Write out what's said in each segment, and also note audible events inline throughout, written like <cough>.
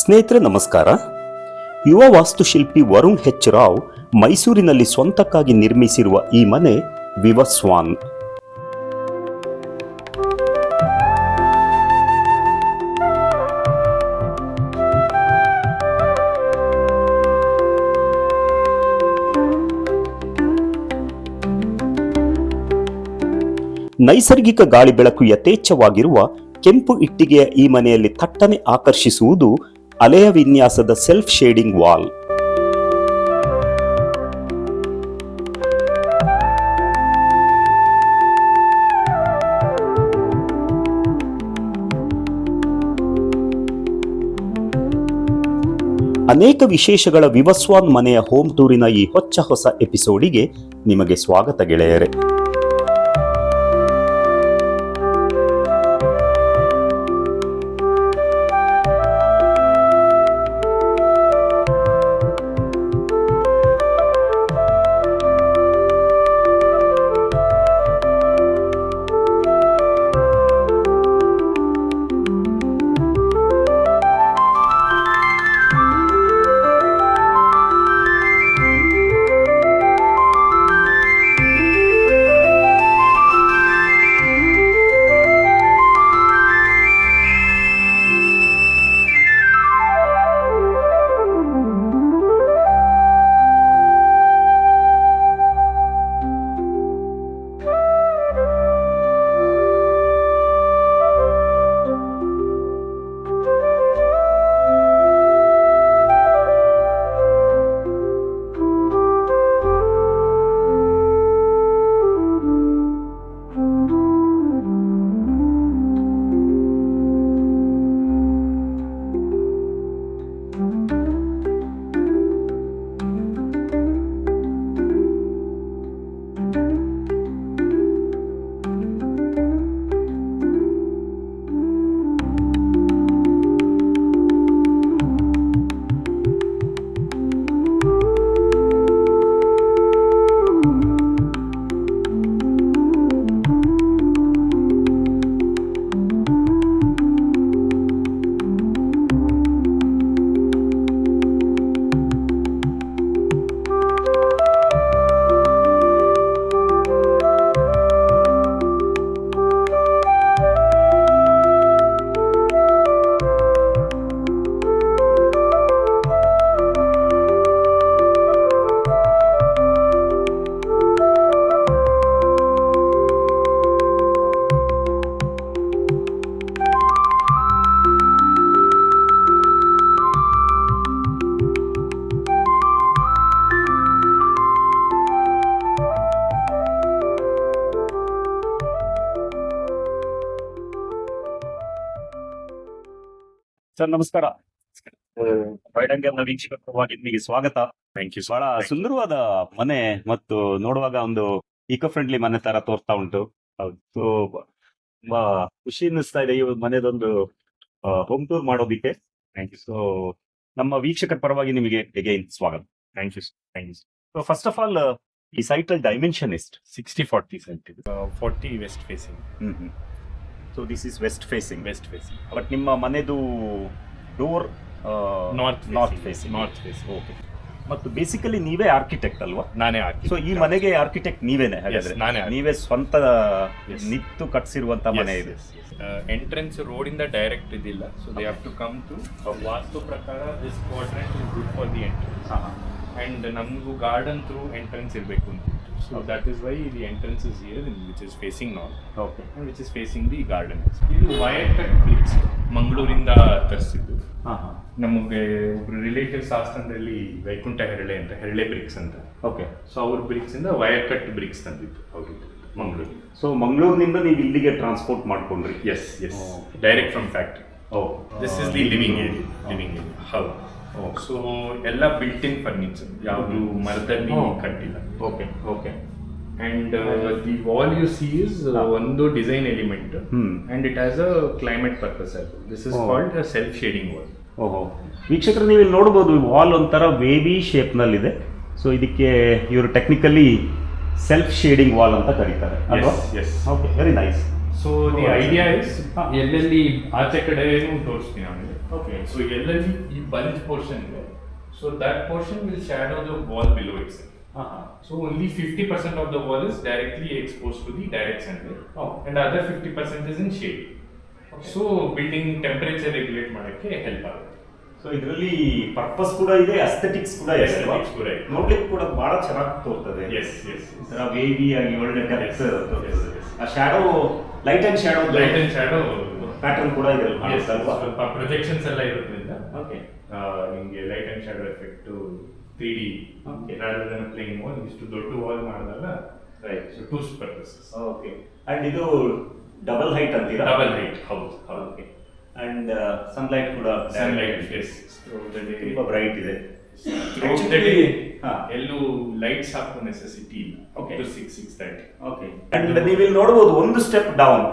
ಸ್ನೇಹಿತರೆ, ನಮಸ್ಕಾರ. ಯುವ ವಾಸ್ತುಶಿಲ್ಪಿ ವರುಣ್ ಹೆಚ್ ರಾವ್ ಮೈಸೂರಿನಲ್ಲಿ ಸ್ವಂತಕ್ಕಾಗಿ ನಿರ್ಮಿಸಿರುವ ಈ ಮನೆ ವಿವಸ್ವಾನ್. ನೈಸರ್ಗಿಕ ಗಾಳಿ ಬೆಳಕು ಯಥೇಚ್ಛವಾಗಿರುವ ಕೆಂಪು ಇಟ್ಟಿಗೆಯ ಈ ಮನೆಯಲ್ಲಿ ಥಟ್ಟನೆ ಆಕರ್ಷಿಸುವುದು ಅಲೆಯ ವಿನ್ಯಾಸದ ಸೆಲ್ಫ್ ಶೇಡಿಂಗ್ ವಾಲ್ ಅನೇಕ ವಿಶೇಷಗಳ ವಿವಸ್ವಾನ್ ಮನೆಯ ಹೋಮ್ ಟೂರಿನ ಈ ಹೊಚ್ಚ ಹೊಸ ಎಪಿಸೋಡಿಗೆ ನಿಮಗೆ ಸ್ವಾಗತ ಗೆಳೆಯರೆ. ಸರ್ ನಮಸ್ಕಾರ. ವೈಡಂಗಂನ ವೀಕ್ಷಕ ಪರವಾಗಿ ನಿಮಗೆ ಸ್ವಾಗತ. ಥ್ಯಾಂಕ್ ಯು ಬಹಳ ಸುಂದರವಾದ ಮನೆ ಮತ್ತು ನೋಡುವಾಗ ಒಂದು ಇಕೋ ಫ್ರೆಂಡ್ಲಿ ಮನೆ ತರ ತೋರ್ತಾ ಉಂಟು. ತುಂಬಾ ಖುಷಿ ಅನ್ನಿಸ್ತಾ ಇದೆ ಈ ಮನೆದೊಂದು ಹೋಮ್ ಟೂರ್ ಮಾಡೋದಿಕ್ಕೆ. ಥ್ಯಾಂಕ್ ಯು ಸೊ ನಮ್ಮ ವೀಕ್ಷಕರ ಪರವಾಗಿ ನಿಮಗೆ ಅಗೈನ್ ಸ್ವಾಗತ. Thank you thank you so first of all ಈ ಸೈಟ್ ಅಲ್ಲಿ ಡೈಮೆನ್ಷನ್ ಎಷ್ಟು? Sixty forty centi forty west facing so this is west facing west facing but ನಿಮ್ಮ ಮನೆದು door north north facing north facing okay ಮತ್ತು basically ನೀವೇ architect ಅಲ್ವಾ? ನಾನೇ so ಈ ಮನೆಗೆ ಆರ್ಕಿಟೆಕ್ಟ್ ನೀವೇನೆ ಹಾಗಾದ್ರೆ? ನಾನೇ. ನೀವೇ ಸ್ವಂತ. ನಿತ್ತು ಕಟ್ಸಿರುವಂತ ಮನೆ ಇದೆ. ಎಂಟ್ರೆನ್ಸ್ ರೋಡ್ ಇಂದ ಡೈರೆಕ್ಟ್ ಇದಿಲ್ಲ. So they have to come to Vastu ಪ್ರಕಾರ this quadrant is good for the entrance and ನಮಗೂ ಗಾರ್ಡನ್ ಥ್ರೂ ಎಂಟ್ರೆನ್ಸ್ ಇರಬೇಕು ಅಂತ so that is why the entrance is here which is facing north. Okay And which is facing the garden. ಇದು wire cut bricks ಮಂಗಳೂರಿಂದ ತರಿಸಿದ್ದು. ನಮಗೆ ಒಬ್ರು relatives ಆಸ್ಥಾನದಲ್ಲಿ ವೈಕುಂಠ ಹೆರಳೆ ಅಂತ ಹೆರಳೆ ಬ್ರಿಕ್ಸ್ ಅಂತ. ಓಕೆ ಸೊ ಅವ್ರ ಬ್ರಿಕ್ಸ್ ಇಂದ ವಯರ್ ಕಟ್ ಬ್ರಿಕ್ಸ್ ತಂದಿದ್ದು ಅವರಿಗೆ ಮಂಗಳೂರು ಸೊ ಮಂಗಳೂರಿನಿಂದ ನೀವು ಇಲ್ಲಿಗೆ ಟ್ರಾನ್ಸ್ಪೋರ್ಟ್ ಮಾಡ್ಕೊಂಡ್ರಿ? Yes yes. Direct from factory oh this is the living area living area ಹೌದು. Oh. ಸೊ ಎಲ್ಲ ಬಿಲ್ಟ್ ಇನ್ ಫರ್ನಿಚರ್ ಯಾವುದು ಮರದಲ್ಲಿ Oh. ಕಟ್ಟಿಲ್ಲ. Okay okay and the wall you sees is ಒಂದು design element. And it has a climate purpose ಅದು this is. Called self shading wall ಓಹೋ ವೀಕ್ಷಕರು ನೀವು ಇಲ್ಲಿ ನೋಡ್ಬೋದು ವಾಲ್ ಒಂಥರ ವೇವಿ ಶೇಪ್ನಲ್ಲಿದೆ ಸೊ ಇದಕ್ಕೆ ಇವರು ಟೆಕ್ನಿಕಲಿ ಸೆಲ್ಫ್ ಶೇಡಿಂಗ್ ವಾಲ್ ಅಂತ ಕರೀತಾರೆ. ಅಲ್ವಾ? Yes okay very nice so the Oh, idea is. ಎಲ್ಲೆಲ್ಲಿ ಆಚೆ ಕಡೆನೂ ತೋರಿಸ್ತೀನಿ ಆಮೇಲೆ ಓಕೆ ಸೊ ಎಲ್ಲೆಲ್ಲಿ ಈ ಬಲ್ಜ್ ಪೋರ್ಷನ್ ಇದೆ so that portion will shadow the wall below it's ಹಾಂ ಹಾಂ So only 50% of the wall is directly exposed to the direct sunlight, Oh. and other 50% is in shade. So building temperature regulate ಮಾಡಕ್ಕೆ help ಆಗುತ್ತೆ so ಇದರಲ್ಲಿ purpose ಕೂಡ ಇದೆ aesthetics ಕೂಡ ಇದೆ? ಕೂಡ ಇದೆ. ನೋಡ್ಲಿಕ್ಕೆ ಕೂಡ ಬಹಳ ಚೆನ್ನಾಗಿ ತೋರ್ತದೆ ಎಸ್ ಎಸ್ ವೇವಿ ಆಗಿ ಒಳ್ಳೆ yes. ಆ shadow light and shadow light and shadow pattern ಕೂಡ ಇದೆ ಅಲ್ವಾ? ಸ್ವಲ್ಪ ಪ್ರೊಜೆಕ್ಷನ್ಸ್ ಎಲ್ಲ ಇರೋದ್ರಿಂದ ಓಕೆ ನಿಮಗೆ light and shadow effect three D okay rather than plain wall ಇಷ್ಟು ದೊಡ್ಡ ವಾಲ್ ಮಾಡಿದಾಗ right so two purposes okay and ಇದು ಡಬಲ್ ಹೈಟ್ ಅಂತೀರಾ? ಡಬಲ್ ಹೈಟ್ ಹೌದು ಹೌದು. ಓಕೆ ಅಂಡ್ ಸನ್ಲೈಟ್ ಕೂಡ ಸನ್ಲೈಟ್ ಎಸ್ ತುಂಬಾ ಬ್ರೈಟ್ ಇದೆ. ಎಲ್ಲೂ ಲೈಟ್ಸ್ ಹಾಕೋ ನೆಸೆಸಿಟಿ ಇಲ್ಲ. Okay two six six thirty okay and ಇಲ್ಲಿ ನೋಡ್ಬೋದು ಒಂದು step down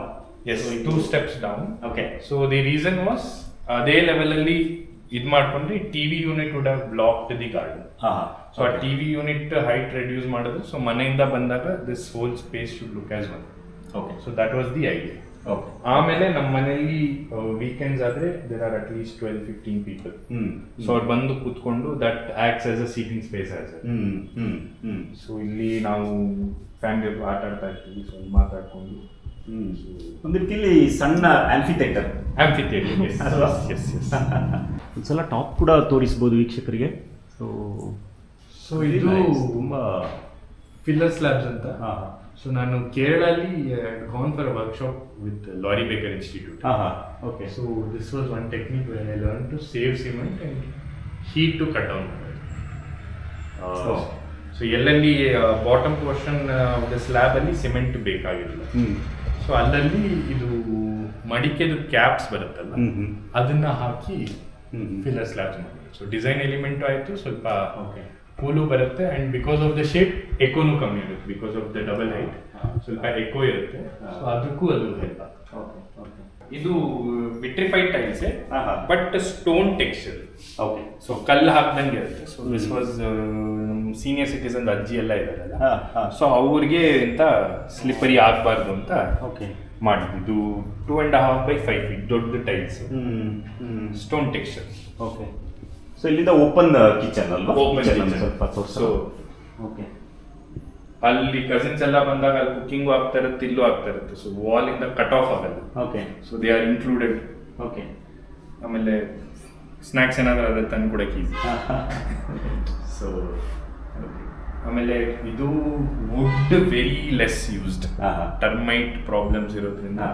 yes two steps down okay so the reason was ಅದೇ ಲೆವೆಲ್ ಅಲ್ಲಿ ಇದು ಮಾಡ್ಕೊಂಡ್ರೆ TV unit would have blocked the garden ಹಾ ಸೊ ಆ ಟಿವಿ ಯೂನಿಟ್ ಹೈಟ್ ರೆಡ್ಯೂಸ್ ಮಾಡೋದು ಸೊ ಮನೆಯಿಂದ ಬಂದಾಗ this whole space should look as one okay so that was the idea ಆಮೇಲೆ ನಮ್ಮ ಮನೆಯಲ್ಲಿ ವೀಕೆಂಡ್ಸ್ ಆದ್ರೆ there are at least twelve fifteen people so ಅವ್ರು ಬಂದು ಕೂತ್ಕೊಂಡು that acts as a seating space as ಹ್ಞೂ ಹ್ಞೂ ಹ್ಮ್ ಸೊ ಇಲ್ಲಿ ನಾವು ಫ್ಯಾಮಿಲಿ ಆಟ ಆಡ್ತಾ ಇರ್ತೀವಿ ಸೊ ಮಾತಾಡ್ಕೊಂಡು. ಹ್ಮ್. ಒಂದು ರೀತಿಯಲ್ಲಿ ಸಣ್ಣ ಆಂಫಿ ಥಿಯೇಟರ್ <laughs> ಅಲ್ವಾ? ಒಂದ್ಸಲ ಟಾಪ್ ಕೂಡ ತೋರಿಸ್ಬೋದು ವೀಕ್ಷಕರಿಗೆ. ಸೊ ಸೊ ಇದು ತುಂಬಾ ಫಿಲ್ಲರ್ ಸ್ಲ್ಯಾಬ್ಸ್ ಅಂತ? ಹಾ. ಸೊ ನಾನು ಕೇರಳಲ್ಲಿ gone for workshop with Laurie Baker institute okay so this was one technique when I learn to save cement and heat to cut down. So ಎಲ್ಲೆಲ್ಲಿ bottom portion the ಸ್ಲ್ಯಾಬಲ್ಲಿ cement ಬೇಕಾಗಿರಲ್ಲ. So ಅಲ್ಲಲ್ಲಿ ಇದು ಮಡಿಕೆದು caps ಬರುತ್ತಲ್ಲ ಅದನ್ನ ಹಾಕಿ. Filler slabs ಮಾಡಿ ಸೊ ಡಿಸೈನ್ ಎಲಿಮೆಂಟ್ ಆಯಿತು ಸ್ವಲ್ಪ ಓಕೆ ಕೂಲು ಬರುತ್ತೆ and because of the shape ಎಕೋನು ಕಮ್ಮಿ ಇರುತ್ತೆ because of the double height ಸ್ವಲ್ಪ ಎಕೋ ಇರುತ್ತೆ. ಸೊ ಅದಕ್ಕೂ ಅದು ಹೆಲ್ಪ್ ಓಕೆ ಓಕೆ ಇದು ವಿಟ್ರಿಫೈಡ್ ಟೈಲ್ಸ್ ಹಾ, ಹಾ. But stone texture okay so ಕಲ್ಲು ಹಾಕ್ದಂಗೆ ಇರುತ್ತೆ. So this was senior citizen ಅಜ್ಜಿ ಎಲ್ಲ ಹಾ ಸೊ ಅವ್ರಿಗೆ ಅಂತ ಸ್ಲಿಪ್ಪರಿ ಆಗಬಾರ್ದು ಅಂತ ಓಕೆ ಮಾಡಿದ್ದು ಇದು two and half by five feet ದೊಡ್ಡ tiles stone texture okay so ಇಲ್ಲಿಂದ ಓಪನ್ ಕಿಚನ್ ಅಲ್ವಾ? Open Kitchen kitchen. ಸ್ವಲ್ಪ ತೋರ್ಸು ಸೊ ಓಕೆ ಅಲ್ಲಿ ಕಸಿನ್ಸ್ ಎಲ್ಲ ಬಂದಾಗ ಅಲ್ಲಿ ಕುಕ್ಕಿಂಗು ಆಗ್ತಾ ಇರುತ್ತೆ ಇಲ್ಲೂ ಆಗ್ತಾ ಇರುತ್ತೆ. ಸೊ ವಾಲ್ ಇಂದ ಕಟ್ ಆಫ್ ಆಗಲ್ಲ. Okay so they are included okay ಆಮೇಲೆ ಸ್ನ್ಯಾಕ್ಸ್ ಏನಾದರೂ ಅದ್ರ ತಂದು ಕೊಡಕ್ಕೆ ಈಸಿ ಸೊ ಆಮೇಲೆ ಇದು ವುಡ್ ವೆರಿ ಲೆಸ್ ಯೂಸ್ಡ್ ಹಾ, ಹಾ. ಟರ್ಮೈಟ್ ಪ್ರಾಬ್ಲಮ್ಸ್ ಇರೋದ್ರಿಂದ ಹಾ.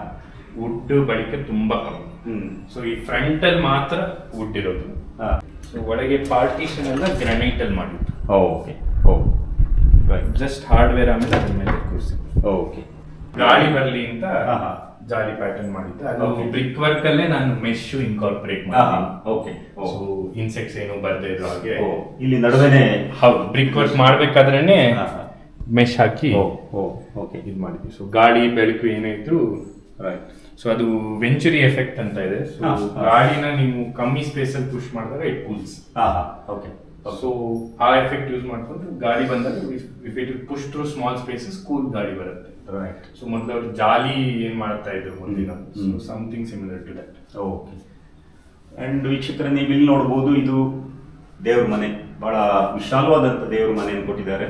ವುಡ್ ಬಳಕೆ ತುಂಬಾ ಕಮ್ಮಿ. ಹ್ಮ್. ಸೊ ಈ ಫ್ರಂಟ್ ಅಲ್ಲಿ ಮಾತ್ರ ವುಡ್ ಇರೋದು. ಹಾ. ಸೊ ಒಳಗೆ ಪಾರ್ಟಿಷನ್ ಎಲ್ಲ ಗ್ರಾನೈಟ್ ಅಲ್ಲಿ ಮಾಡಿತ್ತು ಓಕೆ ರೈಟ್ ಜಸ್ಟ್ ಹಾರ್ಡ್ವೇರ್ ಆಮೇಲೆ ಅದ್ರ ಮೇಲೆ ಕೂರಿಸಿ. ಓಕೆ ಗಾಳಿ ಬರಲಿ ಅಂತ ಹಾ, ಹಾ. ಜಾಲಿ ಪ್ಯಾಟರ್ನ್ ಮಾಡಿದ್ದೆ. Okay. ಬ್ರಿಕ್ ವರ್ಕ್ ಅಲ್ಲೇ ನಾನು ಮೆಶ್ ಇನ್ಕಾರ್ಪೊರೇಟ್ ಮಾಡಿದ್ದೆ ಓಕೆ ಸೊ ಇನ್ಸೆಕ್ಟ್ಸ್ ಏನು ಬರ್ದೇ ಇರೋ ಹಾಗೆ ಓ ಇಲ್ಲಿ ನಡುವೆ ಹೌದು ಬ್ರಿಕ್ ವರ್ಕ್ ಮಾಡ್ಬೇಕಾದ್ರೇನೆ ಹಾ. ಮೆಶ್ ಹಾಕಿ ಓಕೆ ಇದು ಮಾಡಿದ್ವಿ ಸೊ ಗಾಳಿ ಬೆಳಕು ಏನೇ ಇದ್ರು ರೈಟ್ ಸೊ ಅದು ವೆಂಚುರಿ ಎಫೆಕ್ಟ್ ಅಂತ ಇದೆ. ಸೊ ಗಾಡಿನ. ನೀವು ಕಮ್ಮಿ ಸ್ಪೇಸ್ ಅಲ್ಲಿ ಪುಷ್ ಮಾಡಿದಾಗ ಇಟ್ ಕೂಲ್ಸ್ ಓಕೆ ಸೊ ಆ ಎಫೆಕ್ಟ್ ಯೂಸ್ ಮಾಡ್ಕೊಂಡು ಗಾಡಿ ಬಂದಾಗ if it push through small spaces cool ಗಾಡಿ ಬರುತ್ತೆ. ರೈಟ್ ಸೊ ಮೊದಲು ಅವ್ರು ಜಾಲಿ ಏನ್ ಮಾಡ್ತಾ ಇದ್ರು ಮುಂದಿನ? So. Something similar to that okay and ವೀಕ್ಷಕರ ನೀವು ಇಲ್ಲಿ ನೋಡ್ಬೋದು ಇದು ದೇವ್ರ ಮನೆ. ಬಹಳ ವಿಶಾಲವಾದಂಥ ದೇವ್ರ ಮನೆಯನ್ನು ಕೊಟ್ಟಿದ್ದಾರೆ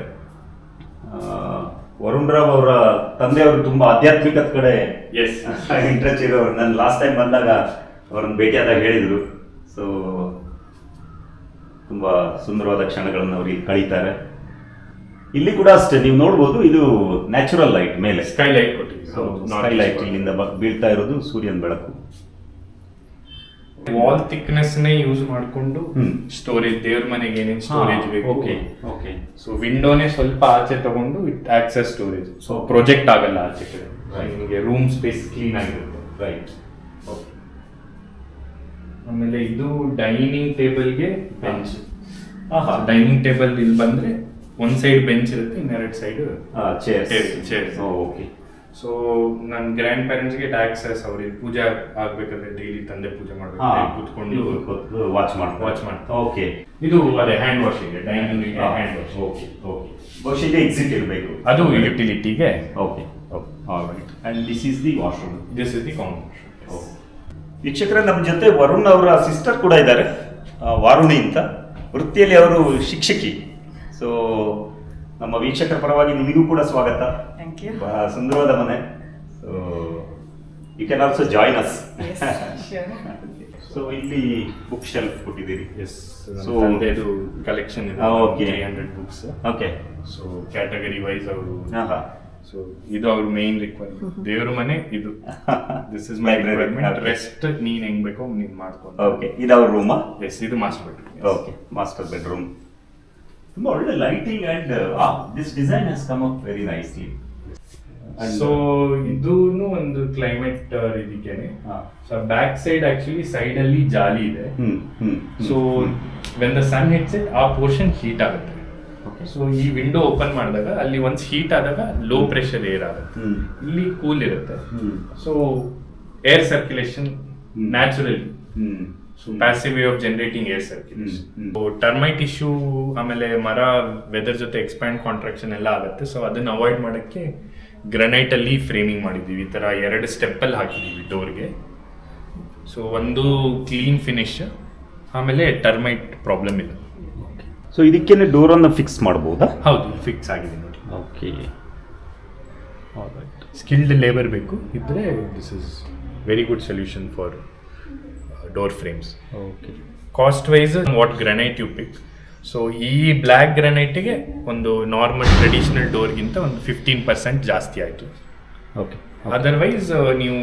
ವರುಣ್ ರಾವ್ ಅವರ ತಂದೆಯವರು ತುಂಬಾ ಆಧ್ಯಾತ್ಮಿಕದ ಕಡೆ ಎಸ್ ಇಂಟ್ರೆಸ್ಟ್ ಇರೋರು ನಾನು ಲಾಸ್ಟ್ ಟೈಮ್ ಬಂದಾಗ ಅವರನ್ನು ಭೇಟಿಯಾದಾಗ ಹೇಳಿದರು. ಸೊ ತುಂಬಾ ಸುಂದರವಾದ ಕ್ಷಣಗಳನ್ನು ಅವರು ಇಲ್ಲಿ ಕಳೀತಾರೆ. ಇಲ್ಲಿ ಕೂಡ ಅಷ್ಟೇ ನೀವು ನೋಡ್ಬೋದು ಇದು ನ್ಯಾಚುರಲ್ ಲೈಟ್ ಮೇಲೆ. ಸ್ಕೈ ಲೈಟ್ ಕೊಟ್ಟಿದ್ದೀವಿ ಸ್ಕೈ ಲೈಟ್ ಇಲ್ಲಿಂದ ಬ- ಬೀಳ್ತಾ ಇರೋದು ಸೂರ್ಯನ ಬೆಳಕು. ವಾಲ್ ಥಿಕ್ನೆಸ್ ನೇ ಯೂಸ್ ಮಾಡ್ಕೊಂಡು. ಸ್ಟೋರೇಜ್ ದೇವ್ರ ಮನೆಗೆ ಏನೇನು ಸ್ಟೋರೇಜ್ ಬೇಕು. ಓಕೆ ಓಕೆ ಸೊ ವಿಂಡೋನೇ ಸ್ವಲ್ಪ ಆಚೆ ತಗೊಂಡು it access storage so. Project ಆಗಲ್ಲ ಆಚೆ ಕಡೆ. ನಿಮಗೆ ರೂಮ್ ಸ್ಪೇಸ್ ಕ್ಲೀನ್ ಆಗಿರುತ್ತೆ. ರೈಟ್ ಆಮೇಲೆ ಇದು ಡೈನಿಂಗ್ ಟೇಬಲ್ಗೆ ಬೆಂಚ್ ಆಹಾ. ಡೈನಿಂಗ್ ಟೇಬಲ್ ಇಲ್ಲಿ ಬಂದ್ರೆ ಒಂದ್ ಸೈಡ್ ಬೆಂಚ್ ಇರುತ್ತೆ ಇನ್ನೆರಡು side chairs chair chairs. Okay so ನನ್ನ ಗ್ರ್ಯಾಂಡ್ ಪೇರೆಂಟ್ಸ್ಗೆ ಟ್ಯಾಕ್ಸ್ ಅವ್ರಿಗೆ ಪೂಜೆ ಆಗ್ಬೇಕಾದ್ರೆ ಡೈಲಿ ತಂದೆ ಪೂಜೆ ಹಾ ಮಾಡ್ಬೇಕು ಕೂತ್ಕೊಂಡು ವಾಚ್ ಮಾಡ್ತಾರೆ ವಾಚ್ ಮಾಡ್ತಾರೆ. ಓಕೆ ಇದು ಅದೇ hand washing dining hand wash okay okay ಬಹುಶಃ ಇದು ಎಕ್ಸಿಟ್ ಇರಬೇಕು. ಅದು ಯುಟಿಲಿಟಿಗೆ okay all right and this is the washroom this is the common ವೀಕ್ಷಕರೇ ನಮ್ಮ ಜೊತೆ ವರುಣ್ ಅವರ ಸಿಸ್ಟರ್ ಕೂಡ ಇದ್ದಾರೆ. ಆ, ವಾರುಣಿ ಅಂತ. ವೃತ್ತಿಯಲ್ಲಿ ಅವರು ಶಿಕ್ಷಕಿ. ಸೊ ನಮ್ಮ ವೀಕ್ಷಕರ ಪರವಾಗಿ ನಿಮಗೂ ಕೂಡ ಸ್ವಾಗತ. ಬಹಳ ಸುಂದರವಾದ ಮನೆ. So you can also join us. So ಇಲ್ಲಿ ಬುಕ್ ಶೆಲ್ಫ್ ಕೊಟ್ಟಿದ್ದೀರಿ ಎಸ್ ಸೊ ಇದು ಕಲೆಕ್ಷನ್ ಇದೆ. Okay. Three hundred books okay so category wise ಅವರು ಸೊ ಇದು ಅವ್ರ ಮೇನ್ ರಿಕ್ವೈರ್ಮೆಂಟ್ ದೇವ್ರ ಮನೆ ಇದು. This is my requirement rest ನೀನ್ ಹೆಂಗ್ ಬೇಕೋ ನೀನ್ ಮಾಡ್ಕೊಂಡು ಓಕೆ ಇದು ಅವ್ರ ರೂಮಾ ಎಸ್ ಇದು master bedroom okay master bedroom ತುಂಬಾ ಒಳ್ಳೆ lighting and this design has come up very nicely so ಇದೂನು ಒಂದು climate ಇದಕ್ಕೇನೆ so back side actually side ಅಲ್ಲಿ ಜಾಲಿ ಇದೆ. So when the sun hits it ಆ ಪೋರ್ಷನ್ ಹೀಟ್ ಆಗುತ್ತೆ. ಸೊ ಈ ವಿಂಡೋ ಓಪನ್ ಮಾಡಿದಾಗ ಅಲ್ಲಿ ಒನ್ಸ್ ಹೀಟ್ ಆದಾಗ ಲೋ ಪ್ರೆಷರ್ ಏರ್ ಆಗುತ್ತೆ. ಇಲ್ಲಿ ಕೂಲ್ ಇರುತ್ತೆ. So air circulation. Naturally passive way of generating air circulation termite issue ಆಮೇಲೆ ಮರ ವೆದರ್ ಜೊತೆ ಎಕ್ಸ್ಪ್ಯಾಂಡ್ ಕಾಂಟ್ರಾಕ್ಷನ್ ಎಲ್ಲ ಆಗುತ್ತೆ. ಸೊ ಅದನ್ನ ಅವಾಯ್ಡ್ ಮಾಡೋಕ್ಕೆ ಗ್ರನೈಟ್ ಅಲ್ಲಿ ಫ್ರೇಮಿಂಗ್ ಮಾಡಿದ್ದೀವಿ. ಈ ಥರ ಎರಡು ಸ್ಟೆಪ್ ಅಲ್ಲಿ ಹಾಕಿದೀವಿ ಡೋರ್ಗೆ ಸೊ ಒಂದು ಕ್ಲೀನ್ ಫಿನಿಶ್ ಆಮೇಲೆ ಟರ್ಮೈಟ್ ಪ್ರಾಬ್ಲಮ್ ಇಲ್ಲ. ಸೊ ಇದಕ್ಕೇನೆ ಡೋರ್ ಅನ್ನು ಫಿಕ್ಸ್ ಮಾಡಬಹುದಾ ಹೌದು ಫಿಕ್ಸ್ ಆಗಿದೆ ನೋಡಿ. ಓಕೆ ಸ್ಕಿಲ್ಡ್ ಲೇಬರ್ ಬೇಕು. ಇದ್ರೆ this is very good solution for door frames okay cost wise what granite you pick so ಈ ಬ್ಲ್ಯಾಕ್ ಗ್ರನೈಟಿಗೆ ಒಂದು ನಾರ್ಮಲ್ ಟ್ರೆಡಿಷನಲ್ ಡೋರ್ಗಿಂತ ಒಂದು ಫಿಫ್ಟೀನ್ ಪರ್ಸೆಂಟ್ ಜಾಸ್ತಿ ಆಯಿತು. ಓಕೆ ಅದರ್ವೈಸ್ ನೀವು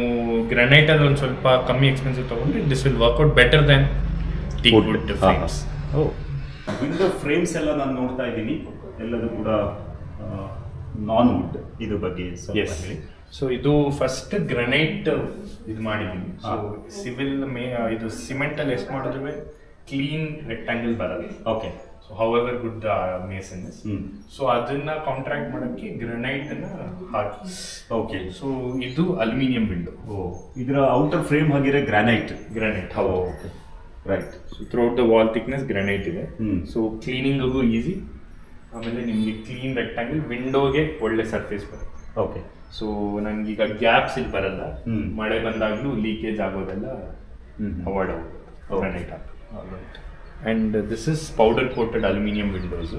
ಗ್ರನೈಟ್ ಅಲ್ಲಿ ಒಂದು ಸ್ವಲ್ಪ ಕಮ್ಮಿ ಎಕ್ಸ್ಪೆನ್ಸಿವ್ ತಗೊಂಡ್ರೆ this will work out better than T wood frames window frames ಎಲ್ಲ ನಾನು ನೋಡ್ತಾ ಇದ್ದೀನಿ. ಎಲ್ಲದೂ ಕೂಡ ನಾನ್ ವುಡ್ ಇದು ಬಗ್ಗೆ ಸ್ವಲ್ಪ ಹೇಳಿ. ಸೊ ಇದು ಫಸ್ಟ್ ಗ್ರನೈಟ್ ಇದು ಮಾಡಿದ್ದೀವಿ. ಸೊ. ಸಿವಿಲ್ ಮೇ ಇದು ಸಿಮೆಂಟ್ ಅಲ್ಲಿ ಎಷ್ಟು ಮಾಡಿದ್ರೆ ಕ್ಲೀನ್ ರೆಕ್ಟಾಂಗಲ್ ಬರಲ್ಲ. Okay so however good mason is so ಅದನ್ನ ಕಾಂಟ್ರಾಕ್ಟ್ ಮಾಡೋಕ್ಕೆ ಗ್ರನೈಟ್ ಅನ್ನ ಹಾಕಿ. ಓಕೆ ಸೊ ಇದು ಅಲ್ಯೂಮಿನಿಯಂ ವಿಂಡೋ ಓ ಇದರ ಔಟರ್ ಫ್ರೇಮ್ ಆಗಿರೋ granite granite how okay right so throughout the wall thickness granite ಇದೆ. ಸೊ ಕ್ಲೀನಿಂಗಿಗೂ ಈಸಿ ಆಮೇಲೆ ನಿಮಗೆ ಕ್ಲೀನ್ ರೆಕ್ಟಾಂಗಲ್ ವಿಂಡೋಗೆ ಒಳ್ಳೆ ಸರ್ಫೇಸ್ ಬರುತ್ತೆ. ಓಕೆ ಸೊ ನನಗೀಗ ಗ್ಯಾಪ್ಸ್ ಇಲ್ಲಿ ಬರಲ್ಲ ಹ್ಮ್. ಮಳೆ ಬಂದಾಗಲೂ ಲೀಕೇಜ್ ಆಗೋದೆಲ್ಲ. ಅವಾಯ್ಡ್ ಆಗುತ್ತೆ. Granite and this is powder coated aluminium windows.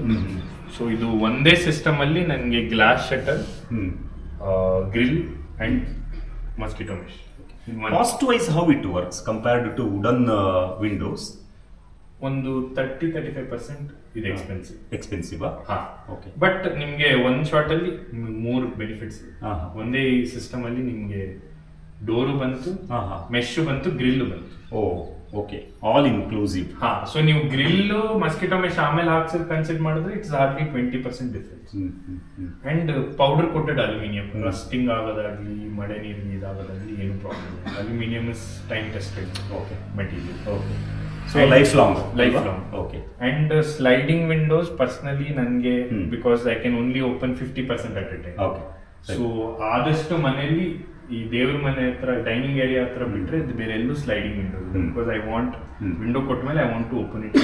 So ಇದು ಒಂದೇ ಸಿಸ್ಟಮ್ ಅಲ್ಲಿ ನನಗೆ glass shutter grill and mosquito mesh cost wise how it works compared to wooden windows ಒಂದು ತರ್ಟಿ ತರ್ಟಿ ಫೈವ್ ಪರ್ಸೆಂಟ್ ಇದೆ expensive expensive ಹಾ. Okay but ನಿಮಗೆ ಒಂದು ಶಾರ್ಟಲ್ಲಿ ಮೂರು ಬೆನಿಫಿಟ್ಸ್ ಇದೆ. ಒಂದೇ ಸಿಸ್ಟಮ್ ಅಲ್ಲಿ ನಿಮ್ಗೆ ಡೋರು ಬಂತು ಮೆಶ್ ಬಂತು ಗ್ರಿಲ್ ಬಂತು. ಓ ಓಕೆ ಆಲ್ ಇನ್ಕ್ಲೂಸಿವ್ ಹಾ ಸೊ ನೀವು ಗ್ರಿಲ್ ಮಸ್ಕಿಟೋ ಮೆಶ್ ಆಮೇಲೆ ಹಾಕ್ಸೋದು ಕನ್ಸಿಡರ್ ಮಾಡಿದ್ರೆ it's hardly twenty percent difference and powder coated aluminium rusting ಆಗೋದಾಗ್ಲಿ ಮಳೆ ನೀರು ಇದಾಗೋದಾಗ್ಲಿ ಏನು problem aluminium is time tested okay material okay so life long life long okay and sliding windows personally ನನಗೆ. Because I can only open fifty percent at a time okay so ಆದಷ್ಟು ಮನೆಯಲ್ಲಿ ಈ ದೇವ್ರ ಮನೆ ಹತ್ರ ಡೈನಿಂಗ್ ಏರಿಯಾ ಹತ್ರ ಬಿಟ್ರೆ ಇದು ಬೇರೆ ಎಲ್ಲೂ sliding window. Because I want window ಕೊಟ್ಟ ಮೇಲೆ I want to open it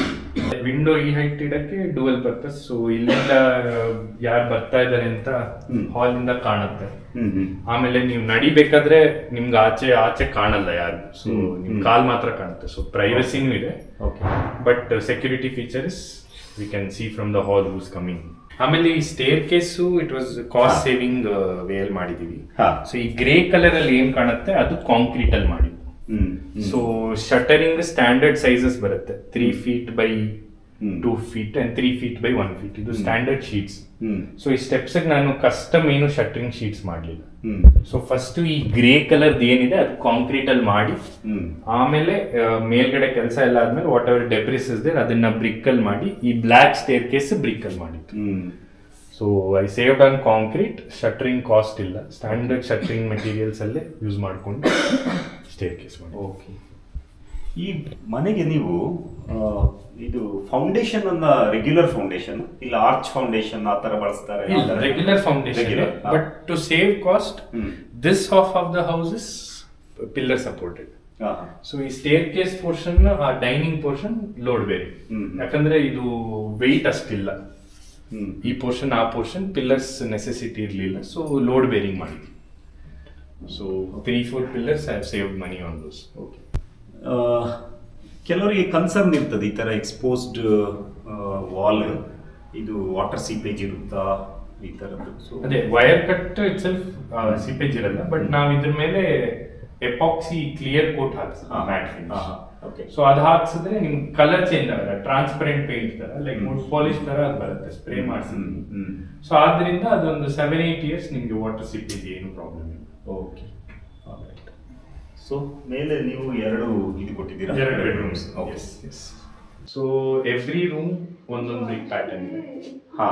window ಈ ಹೈಟ್ ಇಡಕ್ಕೆ ಡುವೆಲ್ ಪರ್ಪಸ್ ಸೊ ಇಲ್ಲಿಂದ ಯಾರು ಬರ್ತಾ ಇದ್ದಾರೆ ಅಂತ. ಹಾಲ್ ಇಂದ ಕಾಣುತ್ತೆ. ಆಮೇಲೆ ನೀವು ನಡಿಬೇಕಾದ್ರೆ ನಿಮ್ಗೆ ಆಚೆ ಆಚೆ ಕಾಣಲ್ಲ ಯಾರು. ಸೊ. ನಿಮ್. ಕಾಲ್ ಮಾತ್ರ ಕಾಣುತ್ತೆ. ಸೊ ಪ್ರೈವಸಿನೂ ಇದೆ. Okay but security features we can see from the hall who's coming ಆಮೇಲೆ ಈ staircase it was cost saving saving veil ಮಾಡಿದೀವಿ. ಸೊ ಈ ಗ್ರೇ ಕಲರ್ ಅಲ್ಲಿ ಏನ್ ಕಾಣುತ್ತೆ? ಅದು ಕಾಂಕ್ರೀಟ್ ಅಲ್ಲಿ ಮಾಡಿದ್ವಿ ಸೊ ಶಟರಿಂಗ್ ಸ್ಟ್ಯಾಂಡರ್ಡ್ ಸೈಜಸ್ ಬರುತ್ತೆ. Three feet by. Two feet and three feet by one feet ಇದು ಸ್ಟ್ಯಾಂಡರ್ಡ್ ಶೀಟ್ಸ್ ಸೊ ಈ ಸ್ಟೆಪ್ಸ್ ನಾನು ಕಸ್ಟಮ್ ಏನು ಶಟರಿಂಗ್ ಶೀಟ್ಸ್ ಮಾಡಲಿಲ್ಲ. ಸೊ ಫಸ್ಟ್ ಈ ಗ್ರೇ ಕಲರ್ ಏನಿದೆ ಅದು ಕಾಂಕ್ರೀಟ್ ಅಲ್ಲಿ ಮಾಡಿ ಆಮೇಲೆ ಮೇಲ್ಗಡೆ ಕೆಲಸ ಎಲ್ಲ ಆದ್ಮೇಲೆ ವಾಟ್ ಎವರ್ ಡೆಬ್ರಿಸ್ ದೇರ್ ಅದನ್ನ ಬ್ರಿಕ್ ಅಲ್ಲಿ ಮಾಡಿ ಈ ಬ್ಲ್ಯಾಕ್ ಸ್ಟೇರ್ ಕೇಸ್ ಬ್ರಿಕ್ ಅಲ್ಲಿ ಮಾಡಿತ್ತು so I saved on concrete shuttering cost ಇಲ್ಲ. ಸ್ಟ್ಯಾಂಡರ್ಡ್ ಶಟ್ರಿಂಗ್ ಮೆಟೀರಿಯಲ್ಸ್ ಅಲ್ಲೇ ಯೂಸ್ ಮಾಡಿಕೊಂಡು ಸ್ಟೇರ್ ಕೇಸ್ ಮಾಡಿ ಓಕೆ ಈ ಮನೆಗೆ ನೀವು ಇದು ಫೌಂಡೇಶನ್ ಅನ್ನ ರೆಗ್ಯುಲರ್ ಫೌಂಡೇಶನ್ ಇಲ್ಲ ಆರ್ಚ್ ಫೌಂಡೇಶನ್ ಆ ತರ ಬಳಸ್ತಾರೆ. Regular foundation but to save cost. This half of the house is pillar supported so ಈ ಸ್ಟೇರ್ ಕೇಸ್ ಪೋರ್ಷನ್ ಆ ಡೈನಿಂಗ್ ಪೋರ್ಷನ್ ಲೋಡ್ ಬೇರೆ. ಯಾಕಂದ್ರೆ ಇದು ವೆಯ್ಟ್ ಅಷ್ಟಿಲ್ಲ. ಈ ಪೋರ್ಷನ್ ಆ ಪೋರ್ಷನ್ ಪಿಲ್ಲರ್ಸ್ ನೆಸೆಸಿಟಿ ಇರಲಿಲ್ಲ. ಸೊ ಲೋಡ್ ಬೇರಿಂಗ್ ಮಾಡಿದ್ವಿ. So three four pillars I save money on those okay ಕೆಲವರಿಗೆ ಕನ್ಸರ್ನ್ ಇರ್ತದೆ ಈ ಥರ ಎಕ್ಸ್ಪೋಸ್ಡ್ ವಾಲ್ ಇದು ವಾಟರ್ ಸೀಪೇಜ್ ಇರುತ್ತಾ? ಈ ಥರದ್ದು ಸೊ ಅದೇ wire cut itself seepage ಇರಲ್ಲ ಬಟ್ ನಾವು ಇದ್ರ ಮೇಲೆ ಎಪಾಕ್ಸಿ ಕ್ಲಿಯರ್ ಕೋಟ್ ಹಾಕ್ಸಿ ಮ್ಯಾಟ್ ಫಿನಿಶ್ ಓಕೆ ಸೊ ಅದು ಹಾಕ್ಸಿದ್ರೆ ನಿಮ್ ಕಲರ್ ಚೇಂಜ್ ಆಗಲ್ಲ ಟ್ರಾನ್ಸ್ಪರೆಂಟ್ ಪೇಂಟ್ ತರ ಲೈಕ್ ವುಡ್ ಪಾಲಿಶ್ ತರ ಅದು ಬರುತ್ತೆ ಸ್ಪ್ರೇ ಮಾಡಿಸಿದ್ವಿ. ಸೊ ಆದ್ರಿಂದ ಅದೊಂದು ಸೆವೆನ್ ಏಟ್ ಇಯರ್ಸ್ ನಿಮ್ಗೆ ವಾಟರ್ ಸಿಪೇಜ್ ಏನು ಪ್ರಾಬ್ಲಮ್ ಇಲ್ಲ. ಓಕೆ ಸೊ ಮೇಲೆ ನೀವು ಎರಡು ಇದು ಕೊಟ್ಟಿದ್ದೀರಾ? ಎರಡು bedrooms okay so every room ಒಂದೊಂದು ಬಿಗ್ ಪ್ಯಾಟರ್ನ್ ಇದೆ. ಹಾ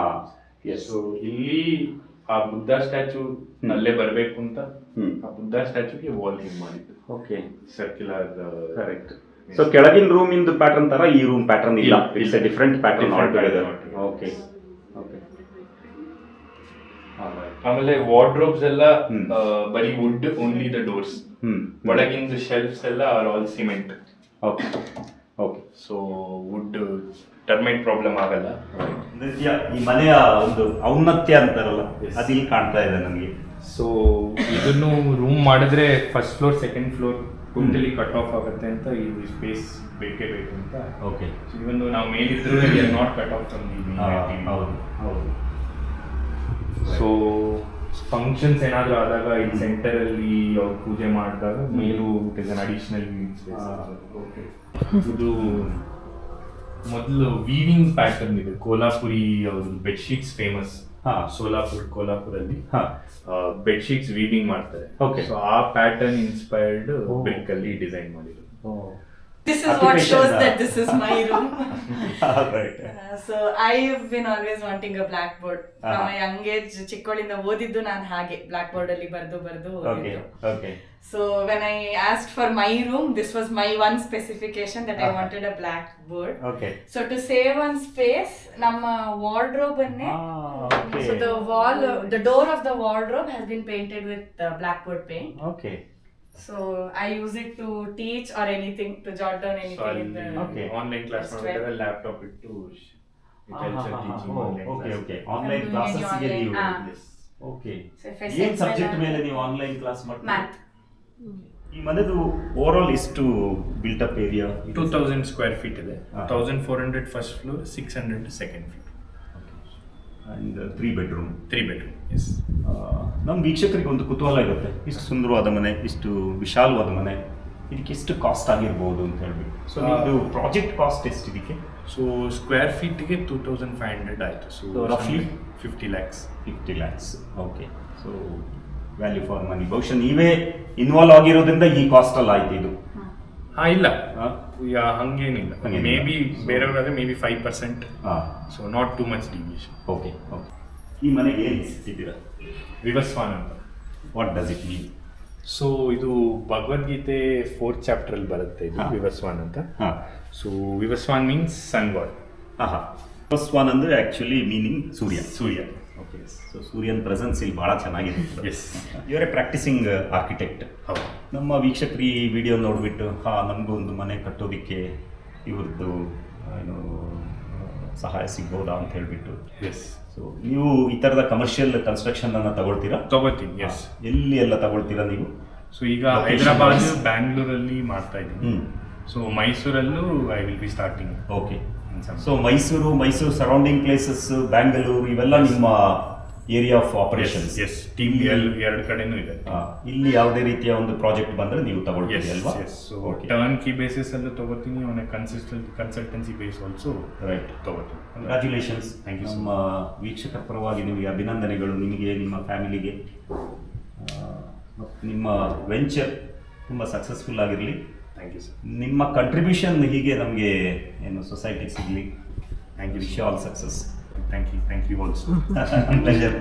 ಎಸ್ ಸೊ ಇಲ್ಲಿ ಆ ಬುದ್ಧ ಸ್ಟ್ಯಾಚು ಅಲ್ಲೇ ಬರಬೇಕು ಅಂತ. ಆ ಬುದ್ಧ ಸ್ಟ್ಯಾಚುಗೆ ವಾಲ್ ಹಿಂಗ್ ಮಾಡಿದ್ದು. ಓಕೆ ಸರ್ಕ್ಯುಲರ್ ಕರೆಕ್ಟ್ ಸೊ ಕೆಳಗಿನ ರೂಮ್ ಇಂದ ಪ್ಯಾಟರ್ನ್ ತರ ಈ ರೂಮ್ ಪ್ಯಾಟರ್ನ್ ಇಲ್ಲ. It's a. Different pattern Different altogether okay okay ಆಮೇಲೆ ವಾರ್ಡ್ರೋಬ್ಸ್ ಎಲ್ಲ. ಆ, ಬರೀ ವುಡ್ ಓನ್ಲಿ ದ ಡೋರ್ಸ್ ಒಳಗಿಂದ ಶೆಲ್ಫ್ಸ್ ಎಲ್ಲ are all cement okay. Okay. So wood termite problem ಆಗಲ್ಲ. ಈ ಮನೆಯ ಒಂದು ಔನ್ನತ್ಯ ಅಂತಾರಲ್ಲ ಅದಿಲ್ಲಿ ಅದು ಇಲ್ಲಿ ಕಾಣ್ತಾ ಇದೆ ನನಗೆ ಸೊ ಇದನ್ನು ರೂಮ್ ಮಾಡಿದ್ರೆ first floor second floor totally cut off ಆಗುತ್ತೆ ಅಂತ ಈ ಸ್ಪೇಸ್ ಬೇಕೇ ಬೇಕು ಅಂತ. ಓಕೆ. ಇವನ್ ನಾವು ಮೇಲಿದ್ರು ನಾಟ್ ಕಟ್ ಆಫ್ ಹೌದು ಹೌದು. ಸೊ ಫಂಕ್ಷನ್ಸ್ ಏನಾದರೂ ಆದಾಗ ಇಲ್ಲಿ ಸೆಂಟರ್ ಅಲ್ಲಿ ಅವ್ರು ಪೂಜೆ ಮಾಡಿದಾಗ ಮೇಲೂ it is an additional okay ಇದು ಮೊದಲು ವೀವಿಂಗ್ ಪ್ಯಾಟರ್ನ್ ಇದೆ. ಕೋಲಾಪುರಿ ಅವ್ರದ್ದು ಬೆಡ್ಶೀಟ್ಸ್ ಫೇಮಸ್ ಹಾ. ಸೋಲಾಪುರ್ ಕೋಲಾಪುರಲ್ಲಿ. ಹಾ. ಬೆಡ್ಶೀಟ್ಸ್ ವೀವಿಂಗ್ ಮಾಡ್ತಾರೆ. ಓಕೆ ಸೊ ಆ ಪ್ಯಾಟರ್ನ್ ಇನ್ಸ್ಪೈರ್ಡ್. ಬ್ರಿಕ್ ಅಲ್ಲಿ ಡಿಸೈನ್ ಮಾಡಿರೋದು. This is what Occupation, shows that this is my room. <laughs> Right Uh, so I've been always wanting a blackboard. From Uh-huh. a ಚಿಕ್ಕವಳಿಂದ ಓದಿದ್ದು ನಾನು ಹಾಗೆ ಬ್ಲಾಕ್ ಬೋರ್ಡ್ ಅಲ್ಲಿ ಬರೆದು ಬರ್ದು ಓಕೆ ಓದಿದ್ದು. Okay so when I ask for my room this was my one specification that I Uh-huh. Wanted a blackboard okay so to save one space ನಮ್ಮ wardrobe ಅನ್ನೇ Ah, so the wall the door of the wardrobe has been painted with blackboard paint okay so I use it to teach or anything to jot down so anything in ಅಲ್ಲಿ Okay. Online class Just ಮಾಡಿದಾಗ laptop ಇಟ್ಟು okay okay online ಅದು ಕ್ಲಾಸಸ್ಗೆ online, ನೀವು ah. Okay So if I ಏನ್ set subject ಮೇಲೆ- ನೀವು online class ಮಾಡ್ತೀರಾ? ಮ್ಯಾಥ್ ಈ ಮನೆದು ಓವರ್ ಆಲ್ ಎಷ್ಟು built up area two thousand square feet ಇದೆ. Ah. Thousand four hundred first floor six hundred second feet and three bedroom three bedroom yes ನಮ್ಮ ವೀಕ್ಷಕರಿಗೆ ಒಂದು ಕುತೂಹಲ ಇರುತ್ತೆ. ಇಷ್ಟು ಸುಂದರವಾದ ಮನೆ ಇಷ್ಟು ವಿಶಾಲವಾದ ಮನೆ ಇದಕ್ಕೆ ಎಷ್ಟು ಕಾಸ್ಟ್ ಆಗಿರ್ಬೋದು ಅಂತ ಹೇಳ್ಬಿಟ್ಟು. ಸೊ. ನಿಮ್ಮದು ಪ್ರಾಜೆಕ್ಟ್ ಕಾಸ್ಟ್ ಎಷ್ಟು ಇದಕ್ಕೆ? ಸೊ ಸ್ಕ್ವೇರ್ ಫೀಟ್ಗೆ ಟೂ ತೌಸಂಡ್ ಫೈವ್ ಹಂಡ್ರೆಡ್ ಆಯಿತು. ಸೊ ರಫ್ಲಿ roughly? Fifty lakhs fifty lakhs okay so value for money ಬಹುಶಃ ನೀವೇ ಇನ್ವಾಲ್ವ್ ಆಗಿರೋದ್ರಿಂದ ಈ ಕಾಸ್ಟಲ್ಲಿ ಆಯ್ತು ಇದು. ಹಾಂ ಇಲ್ಲ? ಯಾ ಹಂಗೇನಿಲ್ಲ. ಹಂಗೇನಿಲ್ಲ. ಮೇ ಬಿ ಬೇರೆಯವ್ರಾದ್ರೆ ಮೇ ಬಿ ಫೈವ್ ಪರ್ಸೆಂಟ್ ಹಾ. So not too much deviation okay okay ಈ ಮನೆಗೆ ಏನು ಇಟ್ಟಿದ್ದೀರಾ ವಿವಸ್ವಾನ್ ಅಂತ. What does it mean so ಇದು ಭಗವದ್ಗೀತೆ ಫೋರ್ತ್ ಚಾಪ್ಟರ್ ಅಲ್ಲಿ ಬರುತ್ತೆ ಇದು ಹಾ. ವಿವಸ್ವಾನ್ ಅಂತ. ಹಾಂ. So Vivaswan means sun god ಹಾಂ ಹಾಂ ಫಸ್ಟ್ ಒನ್ ಅಂದರೆ actually meaning Surya. Surya. Okay so ಸೂರ್ಯನ್ ಪ್ರೆಸೆನ್ಸ್ ಇಲ್ಲಿ ಭಾಳ ಚೆನ್ನಾಗಿದೆ. ಎಸ್ ಇವರೇ ಪ್ರಾಕ್ಟಿಸಿಂಗ್ ಆರ್ಕಿಟೆಕ್ಟ್ ಹೌದು. ನಮ್ಮ ವೀಕ್ಷಕರು ಈ ವಿಡಿಯೋ ನೋಡಿಬಿಟ್ಟು ಹಾಂ ನಮಗೂ ಒಂದು ಮನೆ ಕಟ್ಟೋದಕ್ಕೆ ಇವ್ರದ್ದು ಏನು ಸಹಾಯ ಸಿಗ್ಬೋದಾ ಅಂತ ಹೇಳಿಬಿಟ್ಟು. ಎಸ್ ಸೊ ನೀವು ಈ ಥರದ ಕಮರ್ಷಿಯಲ್ ಕನ್ಸ್ಟ್ರಕ್ಷನ್ ಅನ್ನು ತಗೊಳ್ತೀರಾ? ತಗೋತೀನಿ ಎಸ್ ಎಲ್ಲಿ ಎಲ್ಲ ತಗೊಳ್ತೀರಾ ನೀವು? ಸೊ ಈಗ ಹೈದರಾಬಾದ್. ಬ್ಯಾಂಗ್ಳೂರಲ್ಲಿ ಮಾಡ್ತಾ ಇದ್ದೀನಿ. So ಮೈಸೂರಲ್ಲೂ I will be starting okay so Mysuru Mysuru surrounding places Bangalore ಇವೆಲ್ಲ ನಿಮ್ಮ area of operations yes team ಎರಡು ಕಡೆನೂ ಇದೆ. ಇಲ್ಲಿ ಯಾವುದೇ ರೀತಿಯ ಒಂದು ಪ್ರಾಜೆಕ್ಟ್ ಬಂದ್ರೆ ನೀವು ತಗೊಳ್ತೀರಿ ಎಸ್ ಅಲ್ವಾ? So okay turnkey basis ಅಲ್ಲೂ ತಗೋತೀನಿ ಅವನೇ consistent consultancy base also right ತಗೋತೀನಿ. ಕಂಗ್ರ್ಯಾಚುಲೇಷನ್ಸ್ Thank ಯು so ನಮ್ಮ ವೀಕ್ಷಕರ ಪರವಾಗಿ ನಿಮಗೆ ಅಭಿನಂದನೆಗಳು. ನಿಮಗೆ ನಿಮ್ಮ ಫ್ಯಾಮಿಲಿಗೆ ಮತ್ತು ನಿಮ್ಮ ವೆಂಚರ್ ತುಂಬ ಸಕ್ಸಸ್ಫುಲ್ ಆಗಿರಲಿ. ಥ್ಯಾಂಕ್ ಯು ಸರ್ ನಿಮ್ಮ ಕಂಟ್ರಿಬ್ಯೂಷನ್ ಹೀಗೆ ನಮಗೆ ಏನು ಸೊಸೈಟಿಗೆ ಸಿಗಲಿ. Thank you wish all success thank you thank you also pleasure